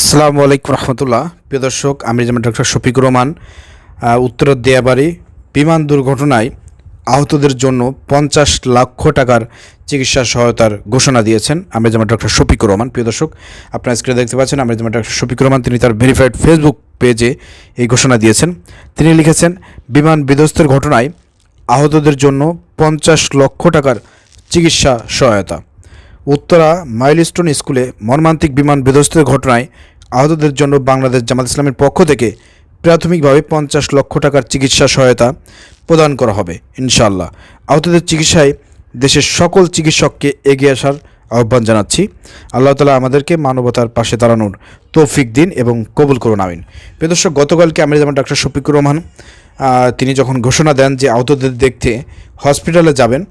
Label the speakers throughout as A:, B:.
A: আসসালামু আলাইকুম রহমতুল্লাহ। প্রিয় দর্শক আমি যেমন ডক্টর শফিকুর রহমান আহ, উত্তরের দেয়াবাড়ি বিমান দুর্ঘটনায় আহতদের জন্য পঞ্চাশ লক্ষ টাকার চিকিৎসা সহায়তার ঘোষণা দিয়েছেন আমি যেমন ডক্টর শফিকুর রহমান। প্রিয় দর্শক আপনার স্ক্রিনে দেখতে পাচ্ছেন আমি যেমন ডক্টর শফিকুর রহমান তিনি তার ভেরিফাইড ফেসবুক পেজে এই ঘোষণা দিয়েছেন। তিনি লিখেছেন বিমান বিধ্বস্তের ঘটনায় আহতদের জন্য পঞ্চাশ লক্ষ টাকার চিকিৎসা সহায়তা। উত্তরা মাইলস্টোন স্কুলে মর্মান্তিক বিমান বিধ্বস্তের ঘটনায় আহতদের জন্য বাংলাদেশ জামাত ইসলামের পক্ষ থেকে প্রাথমিকভাবে পঞ্চাশ লক্ষ টাকার চিকিৎসা সহায়তা প্রদান করা হবে ইনশাল্লাহ আহতদের চিকিৎসায় দেশের সকল চিকিৎসককে এগিয়ে আসার আহ্বান জানাচ্ছি। আল্লাহ তালা আমাদেরকে মানবতার পাশে দাঁড়ানোর তৌফিক দিন এবং কবুল করুন, আমিন। প্রিয় দর্শক, গতকালকে আমি যেমন ডাক্তার শফিকুর রহমান তিনি যখন ঘোষণা দেন যে আহতদের দেখতে হসপিটালে যাবেন,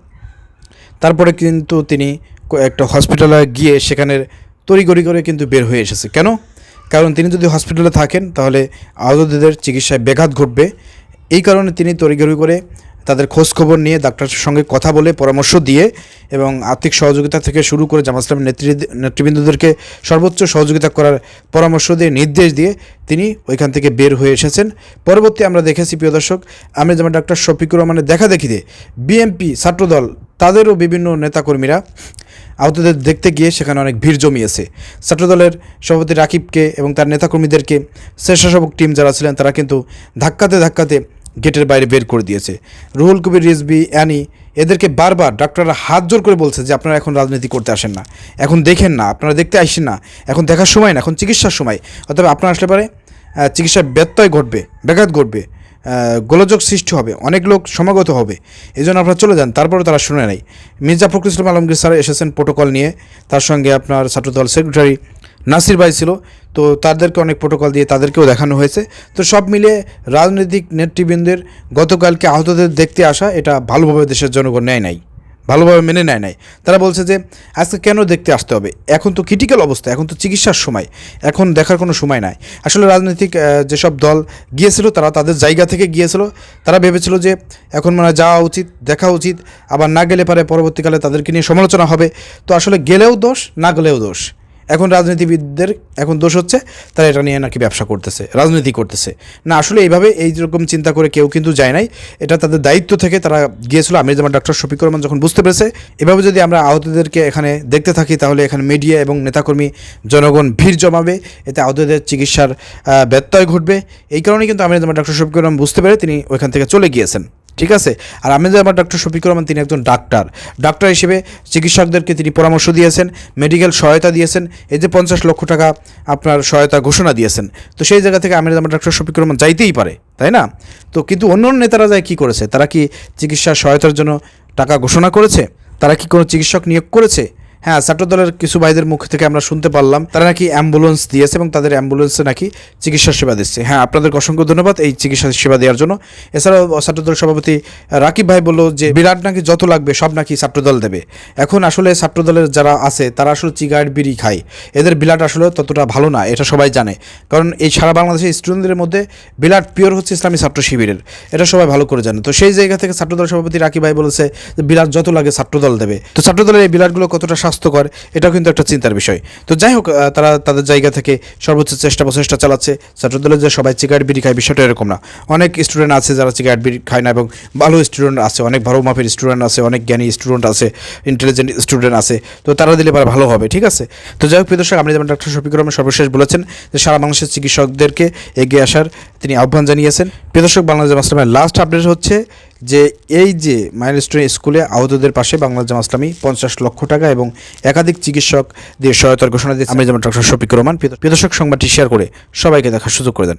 A: তারপরে কিন্তু তিনি একটা হসপিটালে গিয়ে সেখানে তড়িগড়ি করে কিন্তু বের হয়ে এসেছে। কেন? কারণ তিনি যদি হসপিটালে থাকেন, তাহলে আহতদের চিকিৎসায় ব্যাঘাত ঘটবে। এই কারণে তিনি তড়িগড়ি করে তাদের খোঁজ খবর নিয়ে ডাক্তারের সঙ্গে কথা বলে পরামর্শ দিয়ে এবং আর্থিক সহযোগিতা থেকে শুরু করে জামাত ইসলামের নেতৃ নেতৃবৃন্দদেরকে সর্বোচ্চ সহযোগিতা করার পরামর্শ দিয়ে নির্দেশ দিয়ে তিনি ওইখান থেকে বের হয়ে এসেছেন। পরবর্তী আমরা দেখেছি, প্রিয় দর্শক আমি যেমন ডাক্তার শফিকুর রহমানের দেখা দেখিতে বিএমপি ছাত্রদল, তাদেরও বিভিন্ন নেতাকর্মীরা আহতদের দেখতে গিয়ে সেখানে অনেক ভিড় জমিয়েছে। ছাত্রদলের সভাপতি রাকিবকে এবং তার নেতাকর্মীদেরকে স্বেচ্ছাসেবক টিম যারা ছিলেন, তারা কিন্তু ধাক্কাতে ধাক্কাতে গেটের বাইরে বের করে দিয়েছে। রুহুল কবির রিজবি অ্যানি, এদেরকে বারবার ডাক্তাররা হাত জোর করে বলছে যে, আপনারা এখন রাজনীতি করতে আসেন না। এখন দেখেন না, আপনারা দেখতে আসেন না। এখন দেখার সময় না, এখন চিকিৎসার সময়। অথবা আপনারা আসলে পারে চিকিৎসার ব্যত্যয় ঘটবে, ব্যাঘাত ঘটবে। গোলযোগ সৃষ্টি হবে, অনেক লোক সমাগত হবে এই জন্য আপনারা চলে যান, তারপরে তারা শুনে নেয়। মির্জা ফখরুল ইসলাম আলমগীর স্যার এসেছেন প্রোটোকল নিয়ে, তার সঙ্গে আপনার ছাত্রদল সেক্রেটারি নাসির ভাই ছিল, তো তাদেরকে অনেক প্রোটোকল দিয়ে তাদেরকেও দেখানো হয়েছে। তো সব মিলে রাজনৈতিক নেতৃবৃন্দের গতকালকে আহতদের দেখতে আসা, এটা ভালোভাবে দেশের জনগণ নেয় নাই। ভালোভাবে মেনে নেয় নাই। তারা বলছে যে, আজকে কেন দেখতে আসতে হবে? এখন তো ক্রিটিক্যাল অবস্থা, এখন তো চিকিৎসার সময়, এখন দেখার কোনো সময় নাই। আসলে রাজনৈতিক যেসব দল গিয়েছিল, তারা তাদের জায়গা থেকে গিয়েছিল। তারা ভেবেছিল যে, এখন মানে যাওয়া উচিত, দেখা উচিত, আবার না গেলে পারে পরবর্তীকালে তাদেরকে নিয়ে সমালোচনা হবে। তো আসলে গেলেও দোষ, না গেলেও দোষ। এখন রাজনীতিবিদদের এখন দোষ হচ্ছে, তারা এটা নিয়ে নাকি ব্যবসা করতেছে, রাজনীতি করতেছে। না, আসলে এইভাবে এই রকম চিন্তা করে কেউ কিন্তু যায় নাই। এটা তাদের দায়িত্ব থেকে তারা গিয়েছিল। আমি যেমন ডক্টর শফিকুর রহমান যখন বুঝতে পেরেছে, এভাবে যদি আমরা আহতদেরকে এখানে দেখতে থাকি, তাহলে এখানে মিডিয়া এবং নেতাকর্মী জনগণ ভিড় জমাবে, এতে আহতদের চিকিৎসার ব্যত্যয় ঘটবে। এই কারণেই কিন্তু আমি যেমন ডক্টর শফিকুর রহমান বুঝতে পেরে তিনি ওইখান থেকে চলে গিয়েছেন। ঠিক আছে? আর আমি আমার ডক্টর শফিকুর রহমান, তিনি একজন ডাক্তার। ডাক্তার হিসেবে চিকিৎসকদেরকে তিনি পরামর্শ দিয়েছেন মেডিকেল সহায়তা দিয়েছেন। এই যে পঞ্চাশ লক্ষ টাকা আপনার সহায়তা ঘোষণা দিয়েছেন। তো সেই জায়গা থেকে আমির আমার ডক্টর শফিকুর রহমান যাইতেই পারে, তাই না? তো কিন্তু অন্য অন্য নেতারা যায় কী করেছে? তারা কি চিকিৎসা সহায়তার জন্য টাকা ঘোষণা করেছে? তারা কি কোনো চিকিৎসক নিয়োগ করেছে? হ্যাঁ ছাত্রদলের কিছু ভাইদের মুখ থেকে আমরা শুনতে পারলাম। তারা নাকি অ্যাম্বুলেন্স দিয়েছে এবং তাদের অ্যাম্বুলেন্সে নাকি চিকিৎসা সেবা দিচ্ছে। হ্যাঁ আপনাদেরকে অসংখ্য ধন্যবাদ এই চিকিৎসা সেবা দেওয়ার জন্য। এছাড়াও ছাত্রদল সভাপতি রাকিব ভাই বলল যে, বিরাট নাকি যত লাগবে, সব নাকি ছাত্রদল দেবে। এখন আসলে ছাত্রদলের যারা আছে, তারা আসলে চিগারেট বিড়ি খায়। এদের বিলাট আসলে ততটা ভালো না, এটা সবাই জানে। কারণ এই সারা বাংলাদেশের স্টুডেন্টদের মধ্যে বিলাট পিওর হচ্ছে ইসলামী ছাত্র শিবিরের। এটা সবাই ভালো করে জানে। তো সেই জায়গা থেকে ছাত্রদল সভাপতি রাকিব ভাই বলেছে যে, বিলাট যত লাগে ছাত্রদল দেবে। তো ছাত্রদলের এই বিলাটগুলো কতটা স্বাস্থ্যকর, এটাও কিন্তু একটা চিন্তার বিষয়। তো যাই হোক তারা তাদের জায়গা থেকে সর্বোচ্চ চেষ্টা প্রচেষ্টা চালাচ্ছে। ছাত্রদলের যে সবাই সিগারেট বিড়ি খায়, বিষয়টা এরকম না। অনেক স্টুডেন্ট আছে যারা সিগারেট বিড়ি খায় না এবং ভালো স্টুডেন্ট আছে, অনেক ভালো মাপের স্টুডেন্ট আছে, অনেক জ্ঞানী স্টুডেন্ট আছে ইন্টেলিজেন্ট স্টুডেন্ট আছে। তো তারা দিলে পারে ভালো হবে, ঠিক আছে? তো যাই হোক, প্রিয় দর্শক আপনি যেমন ডাক্তার শফিকুর রহমান সর্বশেষ বলেছেন যে সারা বাংলাদেশের চিকিৎসকদেরকে এগিয়ে আসার তিনি আহ্বান জানিয়েছেন। প্রদর্শক বাংলা বাংলাদেশ ইসলামের লাস্ট আপডেট হচ্ছে যে এই যে মাইলস্টোন স্কুলে আহতদের পাশে বাংলাদেশ জামা ইসলামী পঞ্চাশ লক্ষ টাকা এবং একাধিক চিকিৎসক দিয়ে সহায়তার ঘোষণা দিয়েছে। আমি যেমন ডক্টর শফিকুর রহমান। প্রিয় সংবাদটি শেয়ার করে সবাইকে দেখার সুযোগ করে দেন।